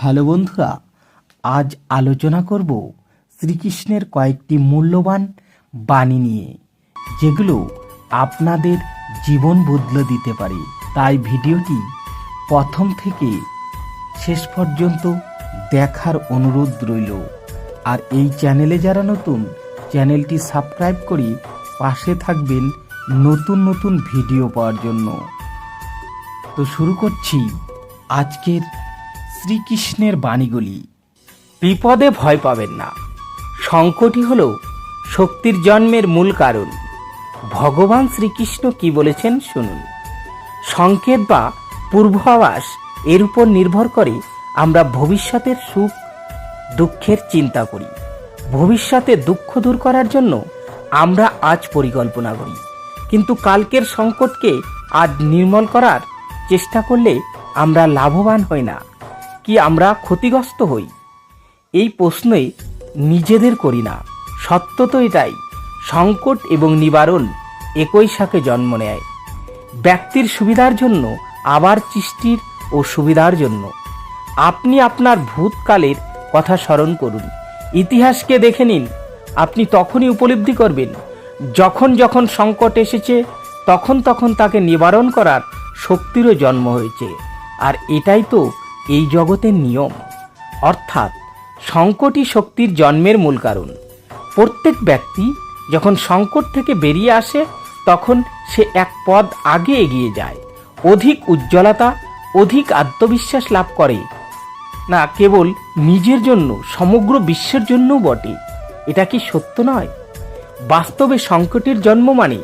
Hello বন্ধুরা, আজ আলোচনা করব শ্রীকৃষ্ণের কয়েকটি মূল্যবান বাণী নিয়ে, যেগুলো আপনাদের জীবন বদলে দিতে পারে। তাই ভিডিওটি প্রথম থেকে শেষ পর্যন্ত দেখার অনুরোধ রইল। আর এই চ্যানেলে যারা নতুন, চ্যানেলটি সাবস্ক্রাইব করে পাশে থাকবেন নতুন নতুন ভিডিও পাওয়ার জন্য। তো শুরু করছি আজকের শ্রীকৃষ্ণের বাণীগুলি। বিপদে ভয় পাবেন না। সংকটই হল শক্তির জন্মের মূল কারণ। ভগবান শ্রীকৃষ্ণ কি বলেছেন শুনুন। সংকেত বা পূর্বাভাস এর উপর নির্ভর করে আমরা ভবিষ্যতের সুখ, দুঃখের চিন্তা করি। ভবিষ্যতে দুঃখ দূর করার জন্য আমরা আজ পরিকল্পনা করি। কিন্তু কালকের সংকটকে আজ নির্মল করার চেষ্টা করলে আমরা লাভবান হই না। কি আমরা ক্ষতিগ্রস্ত হই? এই প্রশ্নই নিজেদের করি না। সত্য তো এটাই সংকট এবং নিবারণ একই সাথে জন্ম নেয়। ব্যক্তির সুবিধার জন্য, আবার সৃষ্টির ও সুবিধার জন্য। আপনি আপনার ভূতকালের কথা স্মরণ করুন। ইতিহাসকে দেখে নিন, আপনি তখনই উপলব্ধি করবেন, যখন যখন সংকট এসেছে, তখন তখন তাকে নিবারণ করার শক্তিরও জন্ম হয়েছে। আর এটাই তো এই জগতের নিয়ম, অর্থাৎ সংকটই শক্তির জন্মের মূল কারণ। প্রত্যেক ব্যক্তি যখন সংকট থেকে বেরিয়ে আসে, তখন সে এক পদ আগে এগিয়ে যায়। অধিক উজ্জ্বলতা, অধিক আত্মবিশ্বাস লাভ করে। না, কেবল নিজের জন্য, সমগ্র বিশ্বের জন্যও বটে। এটা কি সত্য নয়? বাস্তবে সংকটের জন্ম মানে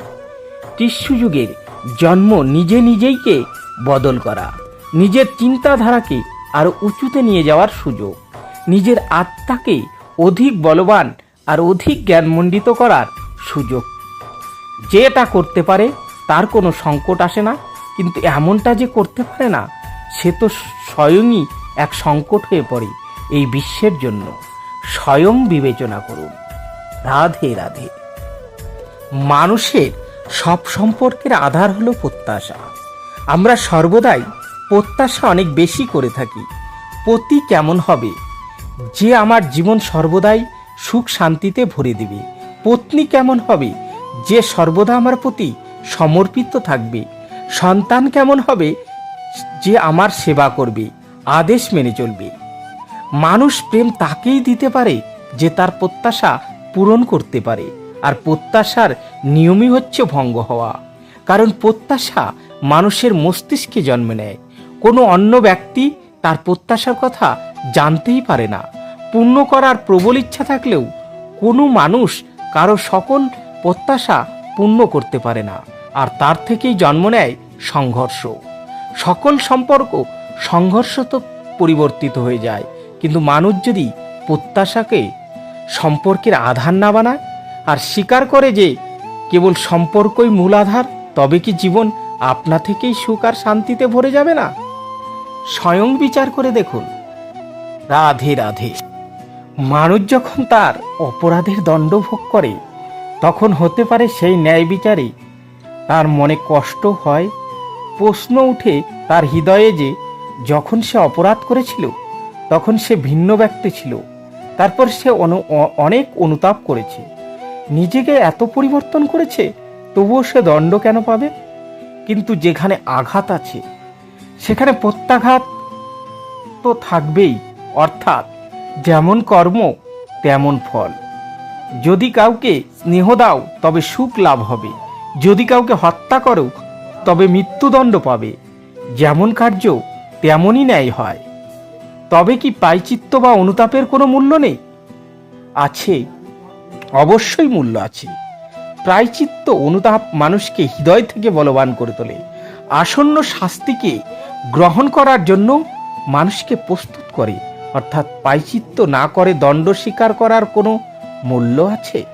টিস্যু যুগের জন্ম নিজে নিজেইকে বদল করা, নিজের চিন্তাধারাকে আরও উঁচুতে নিয়ে যাওয়ার সুযোগ। নিজের আত্মাকে অধিক বলবান আর অধিক জ্ঞানমণ্ডিত করার সুযোগ। যে এটা করতে পারে, তার কোনো সংকট আসে না, কিন্তু এমনটা যে করতে পারে না, সে তো স্বয়ংই এক সংকট হয়ে পড়ে এই বিশ্বের জন্য। স্বয়ং বিবেচনা করুন। রাধে রাধে। মানুষের সব সম্পর্কের আধার হলো প্রত্যাশা। আমরা সর্বদাই প্রত্যাশা অনেক বেশি করে থাকি। পতি কেমন হবে? যে আমার জীবন সর্বদাই সুখ শান্তিতে ভরে দেবে। পত্নী কেমন হবে? যে সর্বদা আমার প্রতি সমর্পিত থাকবে। সন্তান কেমন হবে? যে আমার সেবা করবে, আদেশ মেনে চলবে। মানুষ প্রেম তাকেই দিতে পারে যে তার প্রত্যাশা পূরণ করতে পারে। আর প্রত্যাশার নিয়মই হচ্ছে ভঙ্গ হওয়া। কারণ প্রত্যাশা মানুষের মস্তিষ্কে জন্ম নেয়। কোনো অন্য ব্যক্তি তার প্রত্যাশার কথা জানতেই পারে না। পূর্ণ করার প্রবল ইচ্ছা থাকলেও কোনো মানুষ কারও সকল প্রত্যাশা পূর্ণ করতে পারে না, আর তার থেকেই জন্ম নেয় সংঘর্ষ। সকল সম্পর্ক সংঘর্ষ তো পরিবর্তিত হয়ে যায়, কিন্তু মানুষ যদি প্রত্যাশাকে সম্পর্কের আধার না বানায়, আর স্বীকার করে যে কেবল সম্পর্কই মূল আধার তবে কি জীবন আপনা থেকেই সুখ আর শান্তিতে ভরে যাবে না? স্বয়ং বিচার করে দেখুন। রাধে রাধে। মানুষ যখন তার অপরাধের দণ্ড ভোগ করে, তখন হতে পারে সেই ন্যায় বিচারে তার মনে কষ্ট হয়, প্রশ্ন উঠে তার হৃদয়ে যে যখন সে অপরাধ করেছিল, তখন সে ভিন্ন ব্যক্তি ছিল। তারপর সে অনু- অনেক অনুতাপ করেছে। নিজেকে এত পরিবর্তন করেছে, তবুও সে দণ্ড কেন পাবে? কিন্তু যেখানে আঘাত আছে সেখানে প্রত্যাঘাত তো থাকবেই, অর্থাৎ যেমন কর্ম, তেমন ফল। যদি কাউকে স্নেহ দাও, তবে সুখ লাভ হবে। যদি কাউকে হত্যা করো, তবে মৃত্যুদণ্ড পাবে। যেমন কার্য, তেমনই ন্যায় হয়। তবে কি পাইচিত্ত বা অনুতাপের কোনো মূল্য নেই? আছে, অবশ্যই মূল্য আছে। প্রায়চিত্ত অনুতাপ মানুষকে হৃদয় থেকে বলবান করে তোলে। আসন্ন শাস্তিকে গ্রহণ করার জন্য মানুষকে প্রস্তুত করে, অর্থাৎ পাইচিত্ত না করে দণ্ড স্বীকার করার কোনো মূল্য আছে?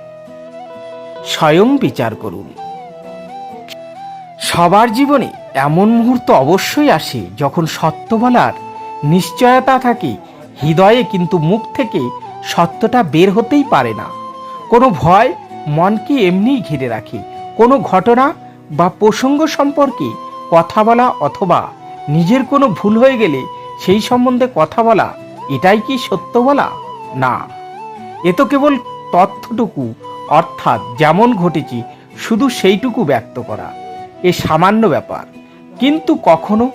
স্বয়ং বিচার করুন। সবার জীবনে এমন মুহূর্ত অবশ্যই আসে যখন সত্য বলার নিশ্চয়তা থাকে, হৃদয়ে কিন্তু মুখ থেকে সত্যটা বের হতেই পারে না। কোনো ভয় মনকে এমনিই ঘিরে রাখে। কোনো ঘটনা বা প্রসঙ্গ সম্পর্কে কথা বলা অথবা নিজের কোনো ভুল হয়ে গেলে সেই সম্বন্ধে কথা বলা, এটাই কি সত্য বলা? না। এ তো কেবল তথ্যটুকু, অর্থাৎ যেমন ঘটেছে, শুধু সেইটুকু ব্যক্ত করা। এ সামান্য ব্যাপার। কিন্তু কখনো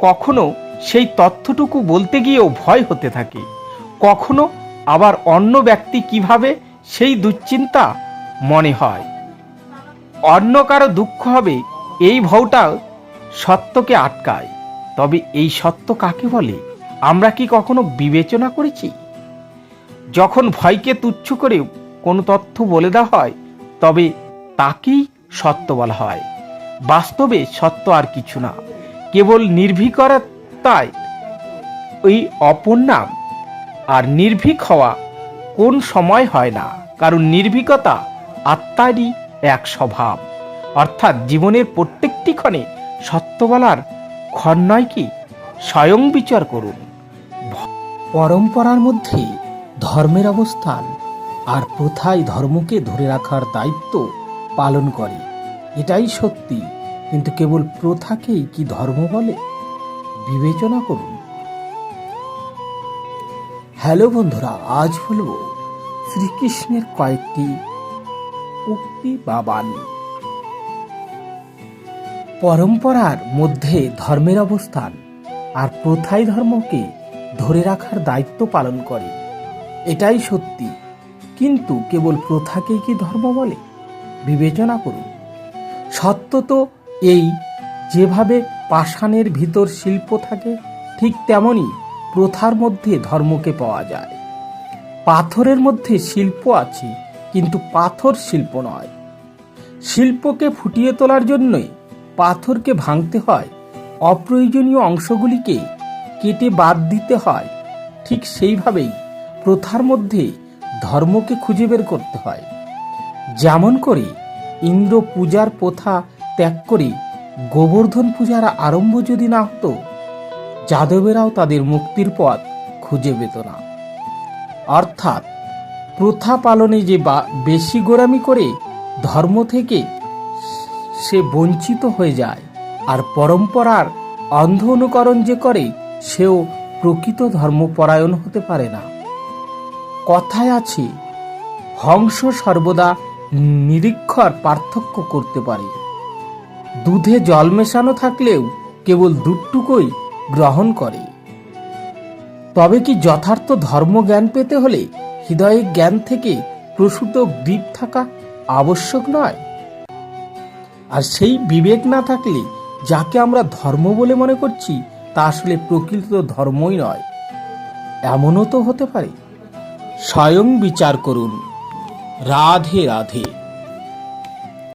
কখনো সেই তথ্যটুকু বলতে গিয়েও ভয় হতে থাকে। কখনো আবার অন্য ব্যক্তি কীভাবে সেই দুশ্চিন্তা মনে হয়? অন্য কারও দুঃখ হবে, এই ভয়টা সত্যকে আটকায়। তবে এই সত্য কাকে বলে? আমরা কি কখনো বিবেচনা করেছি? যখন ভয়কে তুচ্ছ করে কোনো তথ্য বলে দেওয়া হয়, তবে তাকেই সত্য বলা হয়। বাস্তবে সত্য আর কিছু না। কেবল নির্ভীকতায় ওই অপর নাম। আর নির্ভীক হওয়া কোন সময় হয় না। কারণ নির্ভীকতা আত্মারই এক স্বভাব। অর্থাৎ জীবনের প্রত্যেকটি ক্ষণে সত্য বলার ক্ষণ কি? স্বয়ং বিচার করুন। পরম্পরার মধ্যে ধর্মের অবস্থান আর প্রথায় ধর্মকে ধরে রাখার দায়িত্ব পালন করে। এটাই সত্যি, কিন্তু কেবল প্রথাকেই কি ধর্ম বলে? বিবেচনা করুন। হ্যালো বন্ধুরা, আজ বলব শ্রীকৃষ্ণের কয়েকটি উক্তি বা বাণী। পরম্পরার মধ্যে ধর্মের অবস্থান আর প্রথাই ধর্মকে ধরে রাখার দায়িত্ব পালন করে। এটাই সত্যি। কিন্তু কেবল প্রথাকেই কি ধর্ম বলে? বিবেচনা করুন। সত্য তো এই, যেভাবে পাষাণের ভিতর শিল্প থাকে, ঠিক তেমনি প্রথার মধ্যে ধর্মকে পাওয়া যায়। পাথরের মধ্যে শিল্প আছে, কিন্তু পাথর শিল্প নয়। শিল্পকে ফুটিয়ে তোলার জন্যই পাথরকে ভাঙতে হয়, অপ্রয়োজনীয় অংশগুলিকে কেটে বাদ দিতে হয়। ঠিক সেইভাবেই প্রথার মধ্যে ধর্মকে খুঁজে বের করতে হয়। যেমন করে ইন্দ্র পূজার প্রথা ত্যাগ করে গোবর্ধন পূজার আরম্ভ যদি না হতো, যাদবেরাও তাদের মুক্তির পথ খুঁজে পেত না। অর্থাৎ প্রথা পালনে যে বা- বেশি গোড়ামি করে ধর্ম থেকে সে বঞ্চিত হয়ে যায়। আর পরম্পরার অন্ধ অনুকরণ যে করে, সেও প্রকৃত ধর্মপরায়ণ হতে পারে না। কথায় আছে, হংস সর্বদা নিরীক্ষর পার্থক্য করতে পারে। দুধে জল মেশানো থাকলেও কেবল দুধটুকুই গ্রহণ করে। তবে কি যথার্থ ধর্মজ্ঞান পেতে হলে হৃদয়ের জ্ঞান থেকে প্রসূত গ্রীপ থাকা আবশ্যক নয়? আর সেই বিবেক না থাকলে যাকে আমরা ধর্ম বলে মনে করছি, তা আসলে প্রকৃত ধর্মই নয়। এমনও তো হতে পারে। স্বয়ং বিচার করুন। রাধে রাধে।